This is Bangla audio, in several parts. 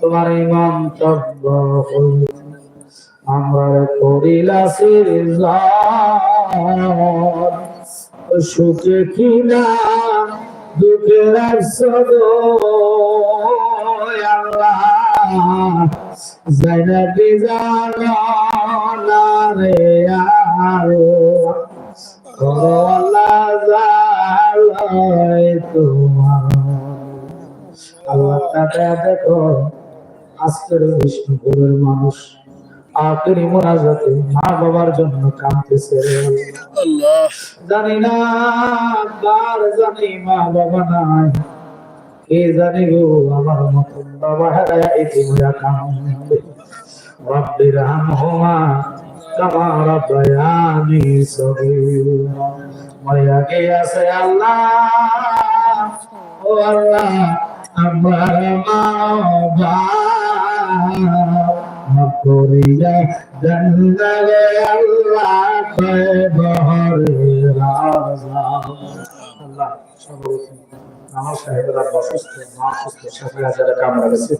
তোমার এই মন্তব্য হইল আমরা সুখে কিনা দুঃখে রাখছো গো আল্লাহ জাইনাবি জানো রে আরও। তোমার। আল্লাহ দেখো আজকের বিষ্ণুপুরের মানুষ আখেরি মোনাজাতে মা বাবার জন্য কাঁদতেছে। জানি না জানি মা বাবা নাই। কে জানি গো আমার মতন বাবা হারায় ইতিমরা কান্দে রব্বি রামহুমা কামা রব্বায়ানি সগীরা মায়া কে আছে আল্লাহ? ও আল্লাহ আল্লাহ সর্বপ্রথম আমার সাহেবরা অসুস্থ মা অসুস্থ সাফিয়া যারা কামড়া গেছে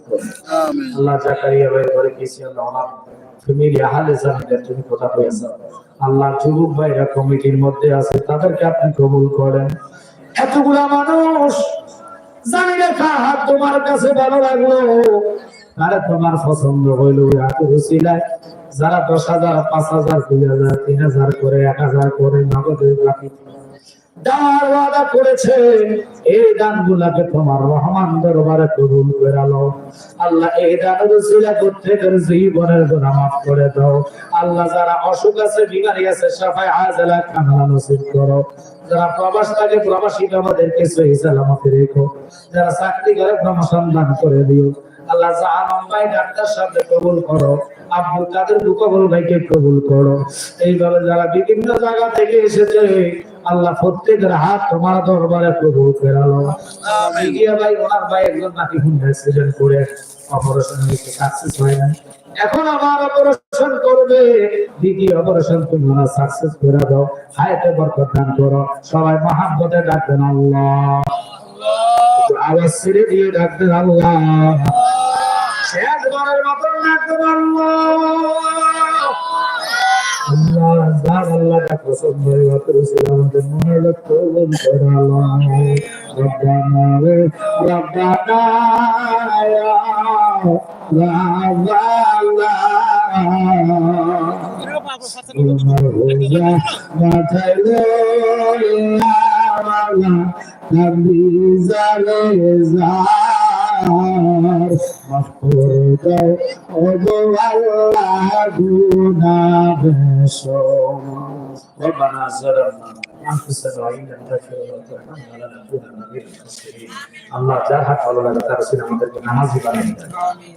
আমিন। আল্লাহ জাকারিয়া ভাই ঘরে গেছি আল্লাহ ওনার ফ্যামিলি আহলে জাহানের তুমি কথা হয়েছে আল্লাহ যুবক ভাইরা কমিটির মধ্যে আছে তাদেরকে আপনি কবুল করেন। এতগুলা মানুষ জানি রেখা তোমার কাছে ভালো লাগল আরে তোমার পছন্দ হইল হুসিলায় যারা দশ হাজার পাঁচ হাজার দুই হাজার তিন হাজার করে এক হাজার করে নগদের ওয়াদা করেছে, এই তোমার রহমান দরবারে কবুল করালো। আল্লাহ এই দানের প্রত্যেকের জীবনের গুনাহ করে দাও। আল্লাহ যারা অসুখ আছে, বিমারি আছে নসিব করো। যারা প্রবাস থাকে প্রবাসী রেখো। যারা চাকরি করে প্রমোশন দান করে দিও। আল্লাহ জাহান ডাক্তার সাহেবকে কবুল করো, আব্দুল কাদের ভাইকে কবুল করো। এইভাবে যারা বিভিন্ন জায়গা থেকে এসেছে আল্লাহ প্রত্যেকের হাত তোমার দরবারে কবুল ফেরালো। গিয়া ভাই ওনার ভাই একজন নাকি অ্যাক্সিডেন্ট করে অপারেশন হয়েছে সাকসেস হয় না এখন আমার অপারেশন করবে। দ্বিতীয় অপারেশন তুমি ওনার সাকসেস করে দাও। হায়াতে বরকত দান করো। সবাই মহাব্বতে ডাকবেন আল্লাহ। আওয়াজ ছেড়ে দিয়ে ডাকবেন আল্লাহ। শেষবারের মতন ডাকবেন আল্লাহ। আল্লাহ পছন্দ হয় অত রসুল আমাদের মনে লক্ষ্য বল করে আল্লাহ রব্বানা রে রব্বানা রাব্বানা মাথায় লইয়া নবী জালে মাফ করে দাও ও গো আল্লাহ গুনাহ সমস্ত রব্বানা ظلمنا انفسنا وان لم تغفر لنا لنكونن من الخاسرين আল্লাহ যার হাত ভালো লাগে তার সিন আমাদেরকে নামাজি বানিয়ে দেন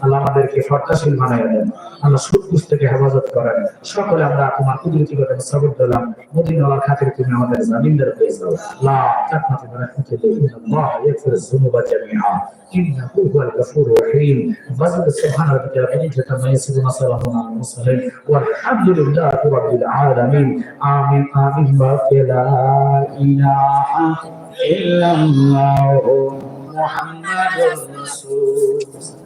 আল্লাহ আমাদেরকে ফর্দাশীল বানিয়ে দেন আল্লাহ সুদ কুস থেকে হেফাজত করেন সকলে আমরা তোমার কুদরতি কথা সবর দিলাম মদিনাওয়ার খাতির তুমি আমাদের জামিনদার হয়ে যাও লা তাকনাতু মিন রাহমাতিল্লাহ ইন্না আল্লাহ ইয়াগফিরু যুনুবা জামিআ إنه هو الغفور الرحيم فضل سبحان ربك رب العزة عما يصفون وسلام على المرسلين والحمد لله রব্বিল আলামিন। আমিন আমিন বাকিলা ইলাহা ইল্লাল্লাহ মুহাম্মাদুর রাসূল।